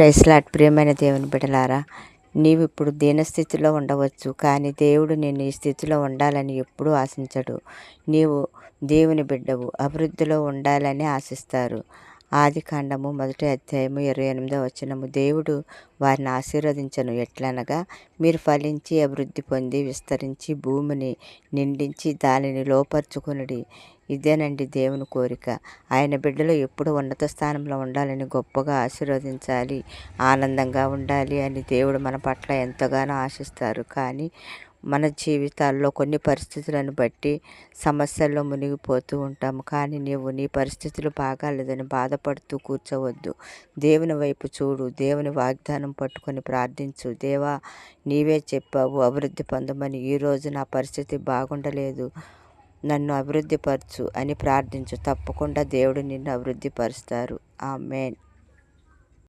ప్రైస్లాట్ ప్రియమైన దేవుని బిడలారా నీవు ఇప్పుడు దీనస్థితిలో ఉండవచ్చు కానీ దేవుడు నేను ఈ స్థితిలో ఉండాలని ఎప్పుడూ ఆశించడు. నీవు దేవుని బిడ్డవు అభివృద్ధిలో ఉండాలని ఆశిస్తారు. ఆది కాండము మొదటి అధ్యాయము ఇరవై ఎనిమిదో వచనము. దేవుడు వారిని ఆశీర్వదించను. ఎట్లనగా మీరు ఫలించి అభివృద్ధి పొంది విస్తరించి భూమిని నిండించి దానిని లోపరుచుకునుడి. ఇదేనండి దేవుని కోరిక. ఆయన బిడ్డలు ఎప్పుడు ఉన్నత స్థానంలో ఉండాలని గొప్పగా ఆశీర్వదించాలి ఆనందంగా ఉండాలి అని దేవుడు మన పట్ల ఎంతగానో ఆశిస్తారు. కానీ మన జీవితాల్లో కొన్ని పరిస్థితులను బట్టి సమస్యల్లో మునిగిపోతూ ఉంటాం కానీ నీవు నీ పరిస్థితులు బాగాలేదని బాధపడుతూ కూర్చోవద్దు. దేవుని వైపు చూడు. దేవుని వాగ్దానం పట్టుకొని ప్రార్థించు. దేవా నీవే చెప్పావు అభివృద్ధి పొందమని. ఈరోజు నా పరిస్థితి బాగుండలేదు. నన్ను అభివృద్ధిపరచు అని ప్రార్థించు. తప్పకుండా దేవుడు నిన్ను అభివృద్ధిపరుస్తారు. ఆ మెయిన్